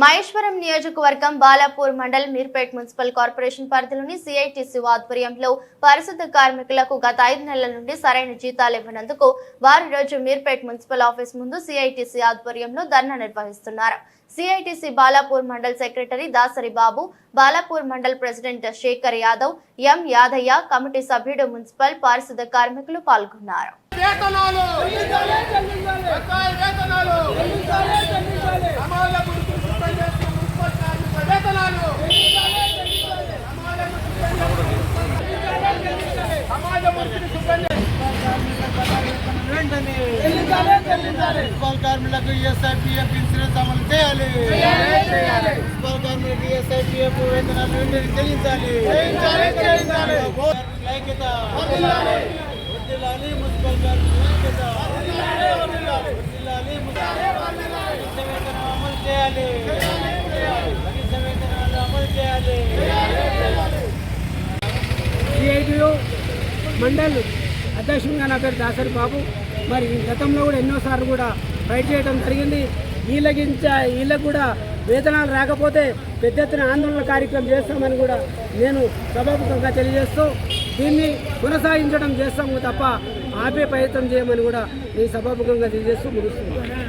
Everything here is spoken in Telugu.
మహేశ్వరం నియోజకవర్గం బాలాపూర్ మండల్ మీర్పేట్ మున్సిపల్ కార్పొరేషన్ పరిధిలోని సిఐటిసి ఆధ్వర్యంలో పరిశుద్ధ కార్మికులకు గత ఐదు నెలల నుండి సరైన జీతాలు ఇవ్వనందుకు వారి రోజు మీర్పేట్ మున్సిపల్ ఆఫీస్ ముందు సిఐటిసి ఆధ్వర్యంలో ధర్నా నిర్వహిస్తున్నారు. CITC Balapur mandal secretary Dasari Babu Balapur mandal president Shekhar Yadav M Yadaiah committee సభ్యుడు మున్సిపల్ పారిశుద్ధ కార్మికులు పాల్గొన్నారు. మున్సిపల్ కార్మికులకు ఈఎస్ఐపిఎఫ్ ఇన్సూరెన్స్ అమలు చేయాలి. మున్సిపల్ కార్మికులకు ఈఎస్ఐపిఎఫ్ వేతనాలు వెంటనే చెల్లించాలి. ఐక్యత. మున్సిపల్ కార్మికుల అమలు చేయాలి. అమలు చేయాలి. సిఐటియు మండల్ అధ్యక్షునిగా నా పేరు దాసరి బాబు. మరి గతంలో కూడా ఎన్నోసార్లు కూడా ఫైట్ చేయడం జరిగింది. వీళ్ళకించ వీళ్ళకు కూడా వేతనాలు రాకపోతే పెద్ద ఎత్తున ఆందోళన కార్యక్రమం చేస్తామని కూడా నేను సభాముఖంగా తెలియజేస్తూ దీన్ని కొనసాగించడం చేస్తాము తప్ప ఆపే ప్రయత్నం చేయమని కూడా నేను సభాముఖంగా తెలియజేస్తూ ముగిస్తున్నాను.